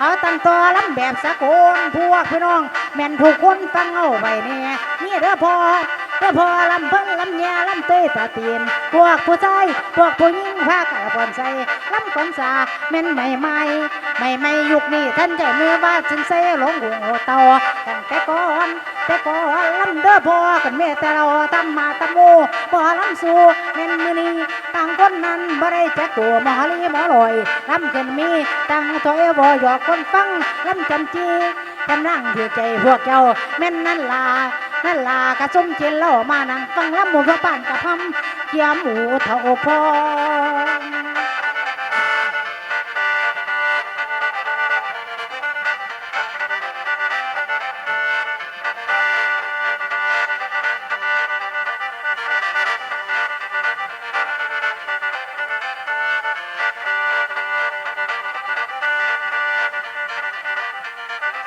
เอาตั้งตัวลำแบบสะโกนพวกพี่น้อง แม่นทุกคนฟังเอาไว้แน่นี่เด้อพอเด้อพอลำเพิ่งลำแย่ลำเต้ยตาเตียนพวกผู้ชายพวกผู้หญิงพากระปอนใส่ลำกอนสาแม่นใหม่ใหม่ใหม่ใหม่ยุคนี้ท่านใจมือว่าจึงเซ่หลงหัวเตาตั้งแต่ก่อน แต่ก่อนลำเด้อพอกันเมแต่เราทำมาตะโมบ่ลำสู่แม่นมือนี้ต่างคนนั้นบ่ได้แจกตัวหมอลีหมอลอยลำขึ้นมีตั้งตัวเอวหยอกคนฟังลำจำจีกำลังเถือใจพวกเจ้าแม่นนั่นลานั่นลากระซุ่มเจนเล่ามานั่งฟังลำหมูพระป่านกระพำเกี่ยมหมูเท่าพอ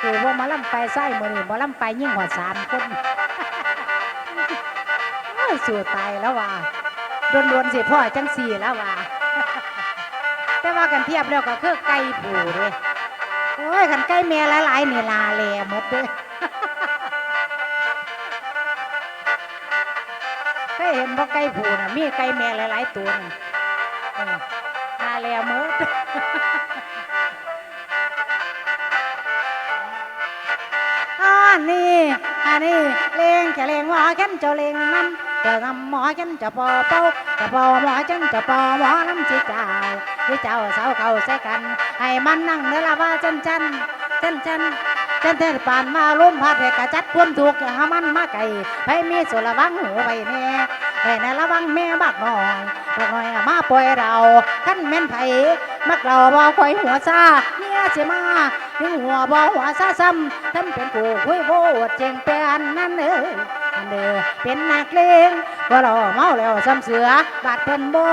คือพวกหมาลำไปไส้มือนี่หมาลำไปยิ่งกว่าสามคนโอ้ยสู่ตายแล้วว่าดนดนๆสิพ่อจังสี่แล้วว่าแต่ว่ากันเทียบแล้วก็คือไก่ผูเลยโอ้ยกันไก่แม่หลายๆนี่ลาแลหมดเลยเคยเห็นบ่ไก่ผูน่ะมีไก่แม่หลายๆตัวน่ะลาแหลหมด อันนี้อันนี้เลงจะเลงหมอฉันจะเลงน้ำจะนำหมอฉันจะปอเป้าจะปอหมอฉันจะปอหมอน้ำจีเจ้าที่เจ้าสาวเขาใส่กัน ให้มันนั่งเนื้อละว่าจันจันจันจันจันเทศปานมาล้มพัดให้กระจัดควมถูกข์อย่าห้มันมาไก่ไปมีส่วนระวังหูไปแน่ไปในระวังแม่บักหน่อยบักหน่อยมาปล่อยเราขั้นแม่นไผมักเราบ่คอยหัวซา เสิมาถึงหัวบ่หัวซาซ้ำท่านเป็นผู้คุยโบดเจงเป็นนั่นเอ้ยนั่นเด้อเป็นนักเลงว่าเราเมาแล้วซ้ำเสือบาดเพิ่นบ่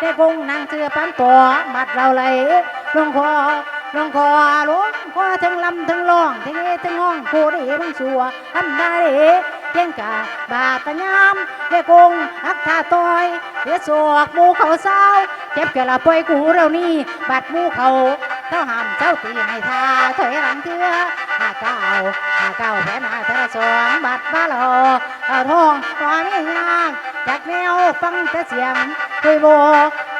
ได้คงนางเสือปันตัวบาดเราไหลลงคอลงคอลงคอทั้งลำทั้งร้องทั้งเอทั้งห้องผู้ได้บังสัวทำได้เพียงกาบาดตะยามได้คงอักท่าต้อยเดี๋ยวสวกมูเขาเศร้าเจ็บแก่ละป่วยกูเรานี่บาดมูเขา เจ้าหามเจ้าตีในทาถอยหลังเถื่อหาเก้าหาเก้าแผนหาเธอสองบัดบ้าหลอเอาทองตัวไม่ยากจากแนวฟังแต่เสียงคุยโบ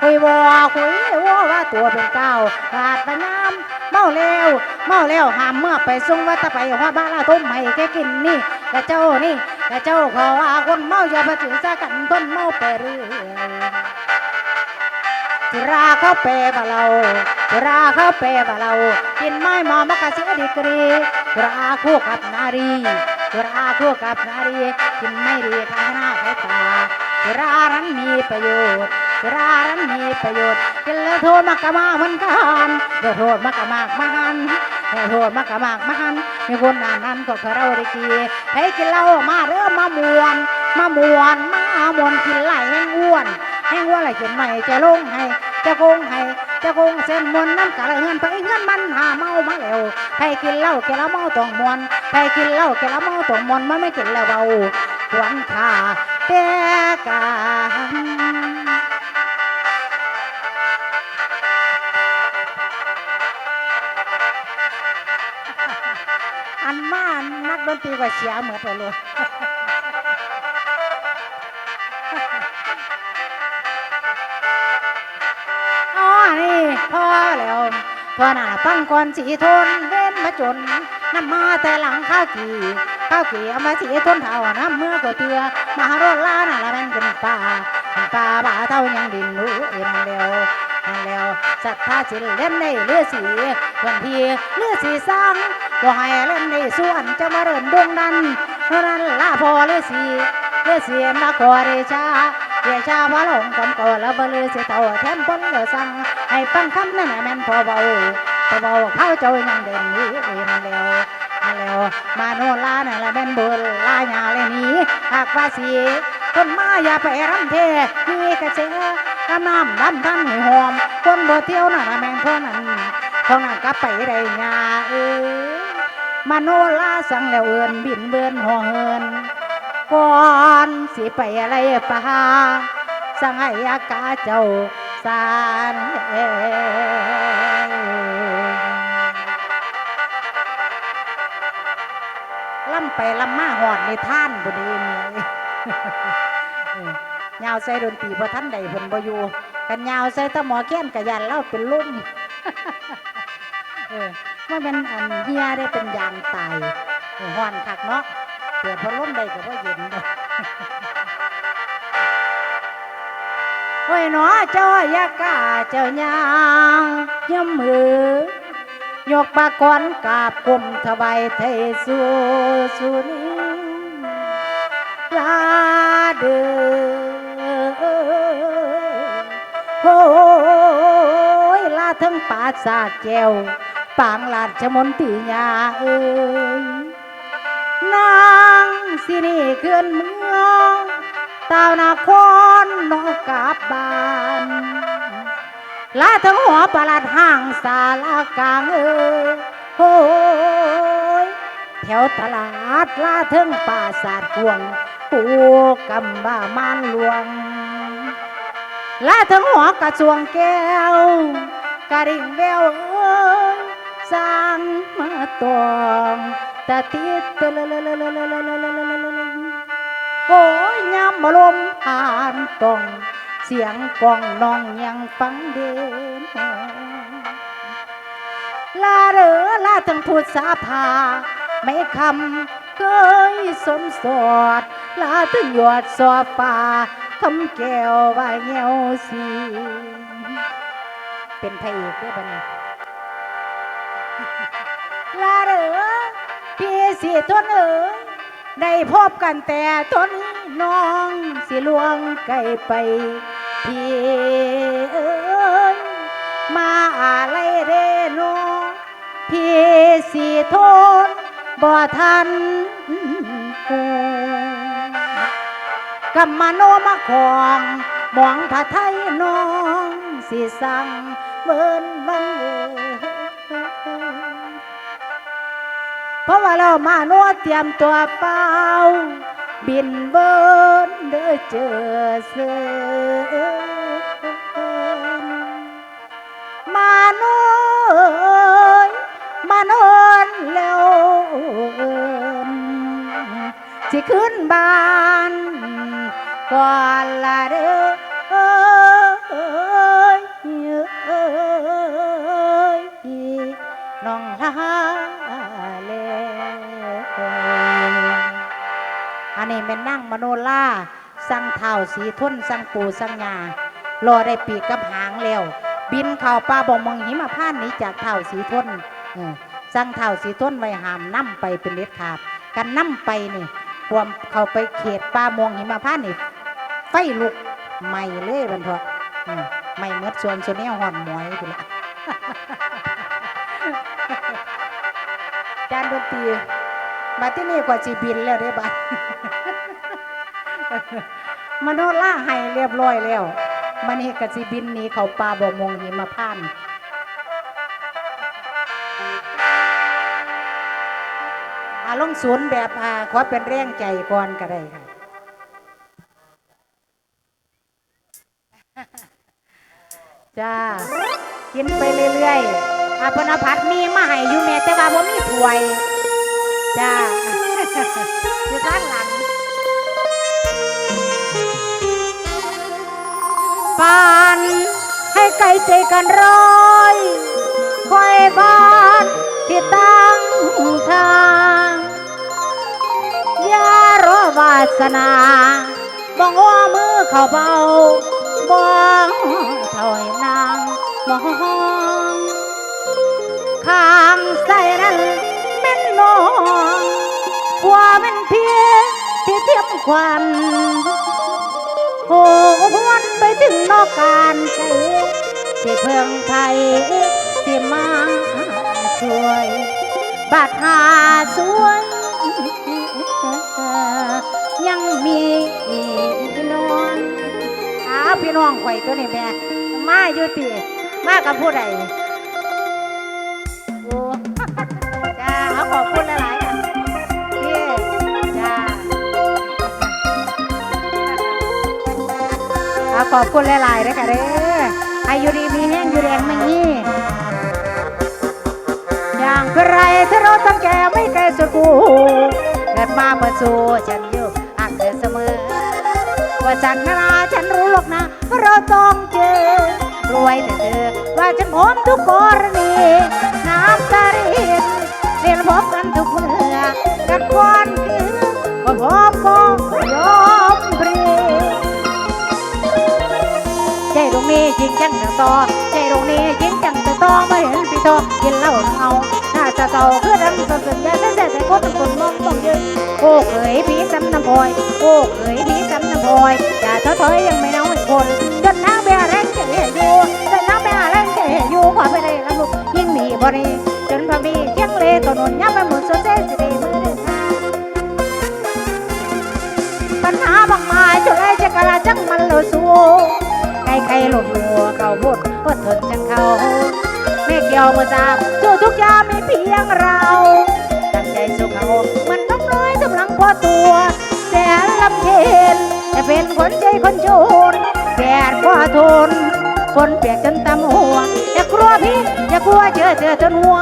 คุยโบคุยโวว่าตัวเป็นเก้าบาดประยามเมาแล้วเมาแล้วหามเมื่อไปส่งว่าตะไปว่าบ้าละต้มให้แกกินนี่กระเจ้านี่กระเจ้าขอว่าคนเมาอย่าไปถือสากันต้นเมาไปเรื่อย สุราเข้าเปบะเราสุราเข้าเปบะเรา กินไม้มอมกะเสียดีกรีสุราคู่กับนารีสุราคู่กับนารี กินไม่ดีทางหน้าใครตาสุรานั้นมีประโยชน์สุรานั้นมีประโยชน์ กินแล้วโทษมากกะมากเหมือนกันเดี๋ยวโทษมากกะมากมาหันเดี๋ยวโทษมากกะมากมาหันมีคนนานนั้นก็เคยเราได้กีให้กินเหล้ามาเริ่มมามวนมามวนมามวนกินไหลแห้งอ้วนแห้งว่าอะไรเขียนใหม่จะลงให้ จะโกงให้จะโกงเส้นมวนน้ำกะไรเงินไปเงินมันหาเมามาแล้วใครกินเหล้าแกละเมาต้องมวนใครกินเหล้าแกละเมาต้องมวนมันไม่กินแล้วเบาควนขาแต่กันอันมานักดนตรีก็เสียเหมือนเลย พอหน้าฟังก่อนสีทนเว้นมาจนน้ำมาแต่หลังข้าวกี่ข้าวกี่เอามาสีทนเท่าน้ำเมื่อก็เตือมาโรดล้าน่ะละแม่นเป็นป่าเป็นป่าบ่าเท่ายังดินรู้เอ็นเร็วนั่นแล้วศรัทธาสิเล่นในเลือสีวันที่เลือสีสร้างก็ให้เล่นในส่วนจะมาเริ่มดวงดันเพราะนั้นลาพอเลือสีเลือสีมาขอเดชา เดียชาว่าหลงกำกอแล้วบลือสิเต่าแทนปนเดี๋ยวสั่งให้ฟังคำนั่นแหละแม่นพอเบาพอเบาเข้าเจ้ายังเด่นอยู่เอ็นแล้วมาแล้วมาโนลาเนั่นแหละแม่นบิลลาหยาเลยนี้หากว่าสีคนมาอย่าไปรำเทมีกระเจกำน้ำน้ำท่านหหอมคนบ่เที่ยวนั่นแหละแม่นคนนั้นคนนั้นก็ไปได้หยาเอ้ยมาโนลาสั่งแล้วเอินบินเบินหัวเฮิน ก่อนสิไปอะไรปะสังไหยากาเจ้าสานเอล่ำไปล่ำมาหอดในท่านบุดีมียาวใส่ดนตรีพอท่านใดเพิ่นบ่อยู่กันยาวใส่ตะหมอแก้มกะยันเล่าเป็นลุ่มเออว่าเป็นอันเฮียได้เป็นยางตายหอนคักเนาะ เปิดพัดลมได้ก็บ่เย็นดอโอ้ยหนอเจ้าอยากกาเจ้ายางย่ำมือยกปากรกาบกลมถวายไทยสู่สุนีลาเดือโอ้ยลาทั้งป่าสาทแก้วปางลาดชมนตียาเอ้ย นางสินี่เกินเมืองตาวนาครนอกกลับบานลาทั้งหัวประหลัดห้างสาลากลางเอ้ยโอ้ยแถวตลาดลาทั้งป่าสาดกวงปูกำบ้ามานหลวงลาทั้งหัวกระจวงแก้วกระดิ่งแววเอ้ยสร้างมาตอง ตะติดเตละละละละละละละละละละละโอ้ยยามมาลมผ่านตอง เสียงกองน้องยังฟังเด่นลาเรอลาทั้งพูดสาพาไม่คำเคยสนสอด ลาถึงหยอดสอป่าคำแก้วว่าเงี้ยวสีเป็นพระเอกเด้วยบัดนี้ สีทนเอ๋ยได้พบกันแต่ตอนน้องสิลวงไกลไปพี่เอ๋ยมาอะไรเรโนพี่สีทนบ่ทันกูกำมาโนมาของมองผ้าไทยน้องสิสั่งเบิ่นบัง เพราะว่าเรามาโนเตรียมตัวเป้า บินเบินเด้อเจอเสือมาโนยมานนแล้วเอิ้นสิขึ้นบ้านก่อนละเด้อ น้องลาเลอันนี้เป็นนั่งมโนล่าสั่งเท้าสีทุนสั่งปูสั่งยารอได้ปีกกับหางแล้วบินเข่าป่าบ่มองหิมพานต์หนี้จากเท้าสีทุนเออสั่งเท้าสีทุนไว้หามนํไปเป็นเล็ดขาดกันนํไปนี่ความเข้าไปเขตป่ามองหิมพานต์นี่ไฟลุกไหม่เลยบันเถอะอืมไหม่เมื่อส่วนส่วนนี้หอนหมอยไปละ จานดนตรีมาที่นี่กว่าจีบินแล้วได้บัดมโนล่าให้เรียบร้อยแล้วมันนี่กสิบินหนี้เขาป่าบ่มงหิมาพานอาลงศูนย์แบบอาขอเป็นแรงใจก่อนก็ได้ค่ะจ้ากินไปเรื่อยๆ อาปนพัดมีมาให้อยู่แม่แต่ว่าบ่มีถ้วยจ้าอยู่ข้างหลังปานให้ไกลใจกันร้อยคอยบ้านที่ตั้งทางอย่ารอวาสนาบองว่ามือเข้าเบาบ้องเท่านางมอง ข้างใส่นั้นแม่นน้องกว่าแม่นเพียที่เทียมควันโหวนไปถึงนอกการใช้ที่เพื่องไทยที่มาช่วยบาดหาสวยยังมีน้อนอ้าพี่น้องข่อยตัวนี้แม่มาอยู่ติมากับผู้ใด เอาขอบคุณหลายๆเลยค่ะเด้ออายุดีมีแห้งอยู่แดงไม่งี้ อย่างไรถ้าเราตั้งแก่ไม่ไกลสุดกูกิดมาเพื่อสู้ฉันอยู่ห่างเธอเสมอ ว่าจากนานาฉันรู้หรอกนะ เราต้องเจอรวยแต่เธอว่าฉันพร้อมทุกกรณี น้ำตารินเรียนพบกันทุกวัน นี้จริงจังจะต่อใจตรงนี้จริงจังจะต่อไม่เห็นพี่ตอกินเหล้าเอาน่าจะเต่าคือดังสะเสือนแต่แต่แต่ก็ต้องคนมองต้องยืนโอ้เอ๋ยพี่ซ้ำน้ำพอยโอ้เอ๋ยพี่ซ้ำน้ำพอยอย่าท้อถอยยังไม่น้อยคนจนน้ำเบียร์แรงเจ๋อยู่จนน้ำเบียร์แรงเจ๋อยู่ขอไปเลยละลูกยิ่งหนีบ่รีจนพอมีเชียงเลตนุ่นย้ำไปหมดโซเซสิดีมือเดินทางปัญหาบางมายจุดไรจะกระจังมันโลสู ใครใครหลุดหัวเขาบุดอดทนจังเขาไม่เกี่ยวมือจามสู้ทุกยามมีเพียงเราตั้งใจสู้เขามันน้องน้อยกำลังพอตัวแสนลำเค็นจะเป็นคนใจคนโจรแดดก็ทนฝนเปียกจนตำหัวอย่ากลัวพี่อย่ากลัวเจอเจอจนหัว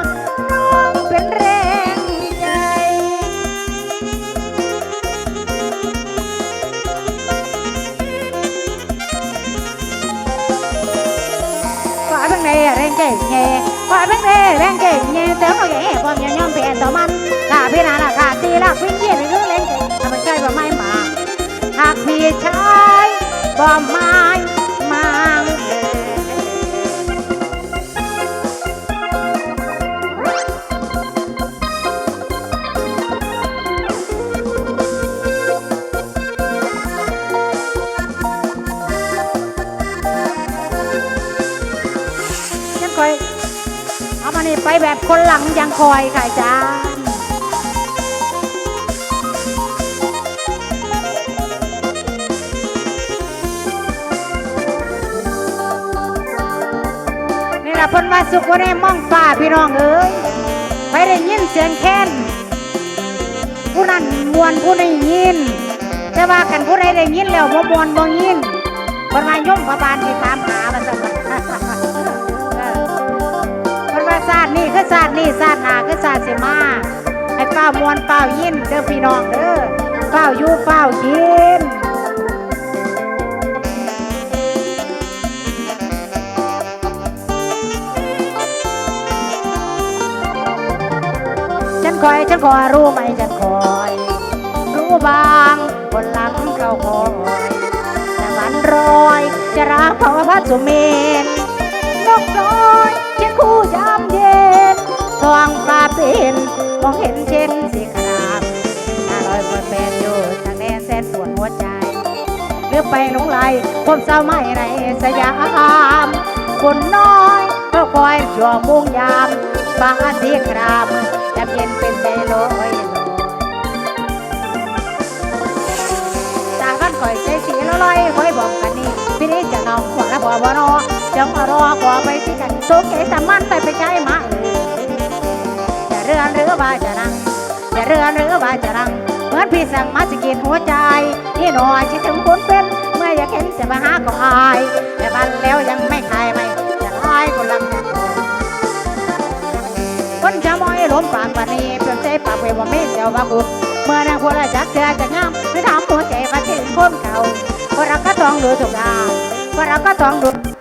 ก่งแง่คอยแม่งเท่แม่งเก่งเงยเติมเอาแง่ความยอมยอมเปลี่ยนต่อมันลาพี่นาลาขาดตีลาวิ่งเยี่ยนหรือเล่งเก่งทำไมใช่ว่าไม่มาหากพี่ชายบ่ไม่มา แบบคนหลังยังคอยค่ะอาจารย์นี่ละพ้นว่าสุขวันนี้มองฟ้าพี่น้องเอ้ยไปได้ยินเสียงแค้นผู้นั้นมวนผู้นี้ยิน แต่ว่ากันผู้ใดได้ยินแล้วบ่มวนบ่ยินคนมาย่อมพระบาลที่ตามหามาสักเออคน ตร์นี่คือศาตร์นี่ศาตร์หนาคือศาตร์เสมาให้เป้ามวนเป้ายินเด้อพี่น้องเด้อเป้าอยู่เป้ากินฉันคอยฉันคอยรู้ไหมฉันคอย รู้บางคนหลังเขาคอยแต่วันรอยจะรักเพราะว่าพัดสุเมนนกน้อยเชียงคู่ยามเย็น ทองฟ้าเป็นมองเห็นเช่นสีครามหน้าลอยคนเป็นอยู่ทางแดนแสนปวดหัวใจ หรือไปหลงไหลพบเศร้าไม่ในสยามคนน้อยก็คอยชั่วมุงยามฟ้าสีครามยามเย็นเป็นใจลอยลอยจากกันคอยใจสีละลอยคอยบอกกันนี่พี่นี่จะนองหัวละบ่บ่นอจังมารอขอไปที่กันโซเกสามันไปไปใจมาเอ เรือนหรือว่าจะนังจะเรือนหรือว่าจะนัง เหมือนพี่สั่งมาสกินหัวใจนี่หน่อยคิดถึงคนเป็น เมื่ออยากเห็นจะมาหาก็อาย แต่บันแล้วยังไม่คลายไม่จะอายก็ลังก่อนคนจะมอยล้มปากปานนี้เพื่อนใจปากเวว่าไม่เสียวว่ากูเมื่อนางคนละจักเธอจะงามไม่ถามหัวใจว่าถึงคนเก่าคนรักก็ต้องดูทุกอย่างคนรักก็ต้องดู